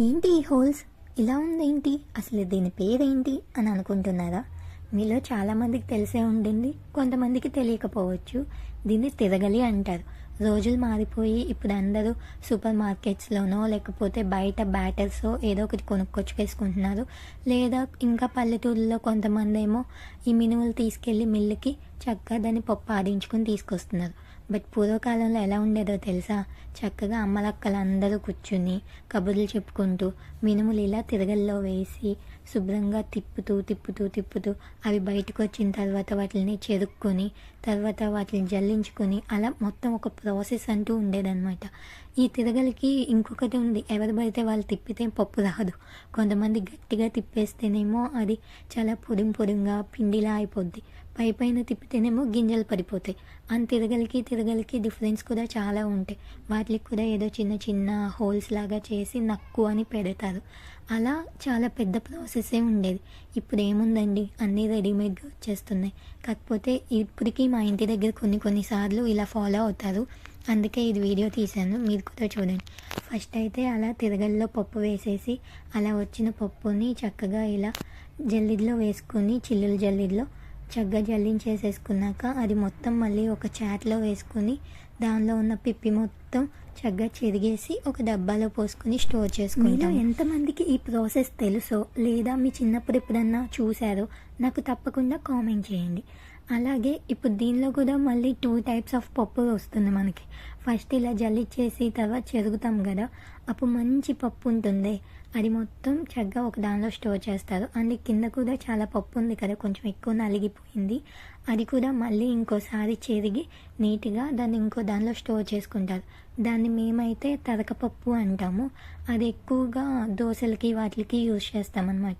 ఏంటి ఈ హోల్స్? ఇలా ఉందేంటి? అసలు దీని పేరేంటి అని అనుకుంటున్నారా? మీలో చాలామందికి తెలిసే ఉండింది. కొంతమందికి తెలియకపోవచ్చు. దీన్ని తిరగలి అంటారు. రోజులు మారిపోయి ఇప్పుడు అందరూ సూపర్ మార్కెట్స్లోనో లేకపోతే బయట బ్యాటర్స్ ఏదో ఒకటి కొనుక్కొచ్చుకేసుకుంటున్నారు. లేదా ఇంకా పల్లెటూరులో కొంతమంది ఏమో ఈ మినుములు తీసుకెళ్ళి మిల్లుకి చక్కగా దాన్ని పప్పు ఆడించుకొని తీసుకొస్తున్నారు. బట్ పూర్వకాలంలో ఎలా ఉండేదో తెలుసా? చక్కగా అమ్మలక్కలు అందరూ కూర్చుని కబుర్లు చెప్పుకుంటూ మినుములు ఇలా తిరగల్లో వేసి శుభ్రంగా తిప్పుతూ తిప్పుతూ తిప్పుతూ అవి బయటకు వచ్చిన తర్వాత వాటిని చెరుక్కొని తర్వాత వాటిని జల్లించుకొని అలా మొత్తం ఒక ప్రాసెస్ అంటూ ఉండేదన్నమాట. ఈ తిరగలికి ఇంకొకటి ఉంది. ఎవరు పడితే వాళ్ళు తిప్పితే పప్పు రాదు. కొంతమంది గట్టిగా తిప్పేస్తేనేమో అది చాలా పొడిం పొడిగా పిండిలా అయిపోద్ది. పై పైన తిప్పితేనేమో గింజలు పడిపోతాయి. అండ్ తిరగలికి తిరగలికి డిఫరెన్స్ కూడా చాలా ఉంటాయి. వాటికి కూడా ఏదో చిన్న చిన్న హోల్స్ లాగా చేసి నక్కు అని పెడతారు. అలా చాలా పెద్ద ప్రాసెసే ఉండేది. ఇప్పుడు ఏముందండి? అన్నీ రెడీమేడ్గా వచ్చేస్తున్నాయి. కాకపోతే ఇప్పటికీ మా ఇంటి దగ్గర కొన్ని కొన్నిసార్లు ఇలా ఫాలో అవుతారు. అందుకే ఇది వీడియో తీశాను. మీరు కూడా చూడండి. ఫస్ట్ అయితే అలా తిరగల్లో పప్పు వేసేసి అలా వచ్చిన పప్పుని చక్కగా ఇలా జల్లిలో వేసుకొని చిల్లుల జల్లిలో చక్కగా జల్లించేసేసుకున్నాక అది మొత్తం మళ్ళీ ఒక చాట్లో వేసుకొని దానిలో ఉన్న పిప్పి మొత్తం చక్కగా చెరిగేసి ఒక డబ్బాలో పోసుకొని స్టోర్ చేసుకుంటాం. ఎంతమందికి ఈ ప్రాసెస్ తెలుసో లేదా మీ చిన్నప్పుడు ఎప్పుడన్నా చూసారో నాకు తప్పకుండా కామెంట్ చేయండి. అలాగే ఇప్పుడు దీనిలో కూడా మళ్ళీ టూ టైప్స్ ఆఫ్ పప్పు వస్తుంది మనకి. ఫస్ట్ ఇలా జల్లిచ్చేసి తర్వాత చెరుగుతాం కదా అప్పుడు మంచి పప్పు ఉంటుంది. అది మొత్తం చక్కగా ఒక దానిలో స్టోర్ చేస్తారు. అండ్ కింద కూడా చాలా పప్పు ఉంది కదా కొంచెం ఎక్కువ నలిగిపోయింది. అది కూడా మళ్ళీ ఇంకోసారి చెరిగి నీట్గా దాన్ని ఇంకో దానిలో స్టోర్ చేసుకుంటారు. దాన్ని మేమైతే తరకపప్పు అంటాము. అది ఎక్కువగా దోశలకి వాటికి యూజ్ చేస్తామన్నమాట.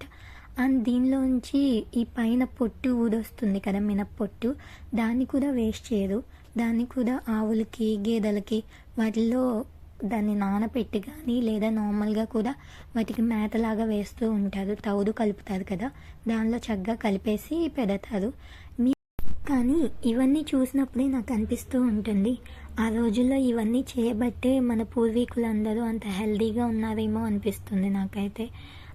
అండ్ దీనిలోంచి ఈ పైన పొట్టు ఊదొస్తుంది కదా మినప్పొట్టు. దాన్ని కూడా వేస్ట్ చేయరు దాన్ని కూడా ఆవులకి గేదెలకి వాటిల్లో దాన్ని నానబెట్టి కానీ లేదా నార్మల్గా కూడా వాటికి మేతలాగా వేస్తూ ఉంటారు. తౌడు కలుపుతారు కదా. దానిలో చక్కగా కలిపేసి పెడతారు. మీ కానీ ఇవన్నీ చూసినప్పుడే నాకు అనిపిస్తూ ఉంటుంది. ఆ రోజుల్లో ఇవన్నీ చేయబట్టే మన పూర్వీకులందరూ అంత హెల్దీగా ఉన్నారేమో అనిపిస్తుంది నాకైతే.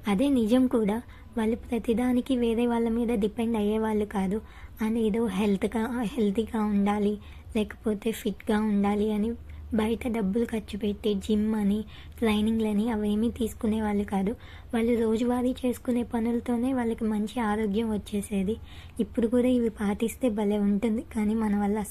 అదే నిజం కూడా. వాళ్ళు ప్రతిదానికి వేరే వాళ్ళ మీద డిపెండ్ అయ్యేవాళ్ళు కాదు. అని ఏదో హెల్త్గా హెల్తీగా ఉండాలి లేకపోతే ఫిట్గా ఉండాలి అని బయట డబ్బులు ఖర్చు పెట్టి జిమ్ అని ట్రైనింగ్లని అవేమీ తీసుకునే వాళ్ళు కాదు. వాళ్ళు రోజువారీ చేసుకునే పనులతోనే వాళ్ళకి మంచి ఆరోగ్యం వచ్చేసేది. ఇప్పుడు కూడా ఇవి పాటిస్తే భలే ఉంటుంది. కానీ మన వల్ల